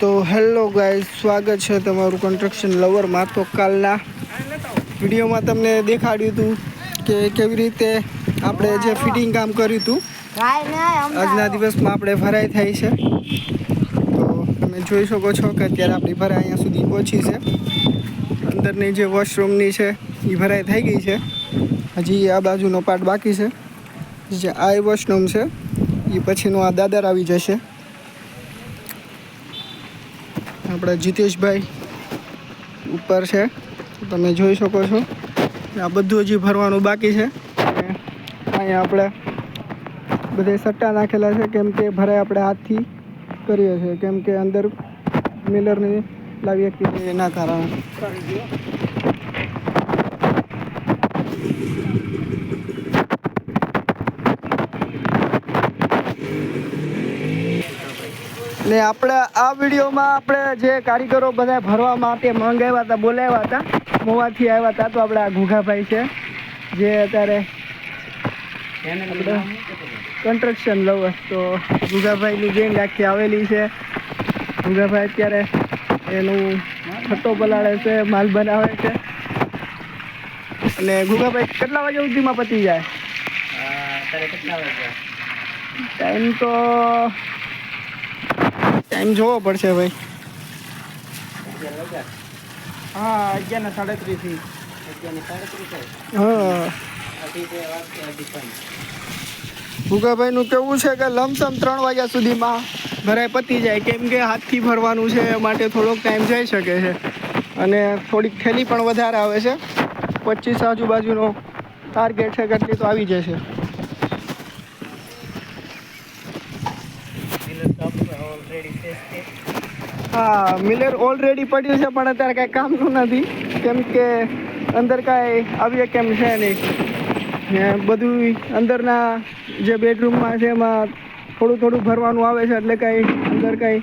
તો hello guys, સ્વાગત છે તમારું કન્સ્ટ્રક્શન લવરમાં તો કાલના. વિડીયોમાં તમને દેખાડ્યું હતું કે કેવી રીતે આપણે જે ફિટિંગ કામ કર્યું હતું. આજના દિવસમાં આપણે ભરાઈ થાય છે. તો તમે જોઈ શકો છો કે અત્યારે આપણી ભરાઈ અહીંયા સુધી પહોંચી છે. અંદરની જે વોશરૂમની છે, એ ભરાઈ થઈ ગઈ છે. હજી આ બાજુનો પાર્ટ બાકી છે. જે આ વોશરૂમ છે, એ પછીનો આ દાદર આવી જશે. આપણા જીતેશભાઈ ઉપર છે. તમે જોઈ શકો છો આ બધું હજી ભરવાનું બાકી છે. અહીંયા આપણે બધે સટ્ટા નાખેલા છે કેમ કે ભરાઈ આપણે હાથથી કરીએ છીએ. કેમ કે અંદર મિલરની લાવી શકીએ એના કારણે. ને આપણે આ વિડીયોમાં આપણે જે કારીગરો બધા ભરવા માટે મંગાવ્યા હતા બોલાવ્યા હતા મોવાથી આવ્યા હતા તો આપણે આ ઘુઘાભાઈ છે જે અત્યારે કન્સ્ટ્રક્શન લવર તો ઘુઘાભાઈની ગેંગ આખી આવેલી છે. ઘુઘાભાઈ અત્યારે એનું છટ્ટો પલાળે છે માલ બનાવે છે. અને ઘુઘાભાઈ કેટલા વાગે સુધીમાં પતી જાય? ટાઈમ તો ટાઈમ જોવો પડશે ભાઈ. હા અગિયાર ને સાડત્રીસથી હા. ભૂગાભાઈનું કેવું છે કે લમસમ ત્રણ વાગ્યા સુધીમાં ભરાય પતી જાય. કેમ કે હાથથી ભરવાનું છે એ માટે થોડોક ટાઈમ જઈ શકે છે. અને થોડીક થેલી પણ વધારે આવે છે. પચીસ આજુબાજુનો ટાર્ગેટ છે કેટલી તો આવી જશે. હા મિલર ઓલરેડી પડ્યું છે, પણ અત્યારે કાંઈ કામનું નથી. કેમ કે અંદર કાંઈ આવીએ કેમ છે નહીં. બધું અંદરના જે બેડરૂમમાં છે, એમાં થોડું થોડું ભરવાનું આવે છે, એટલે કાંઈ અંદર કાંઈ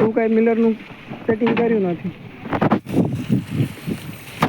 એવું કાંઈ મિલરનું સેટિંગ કર્યું નથી.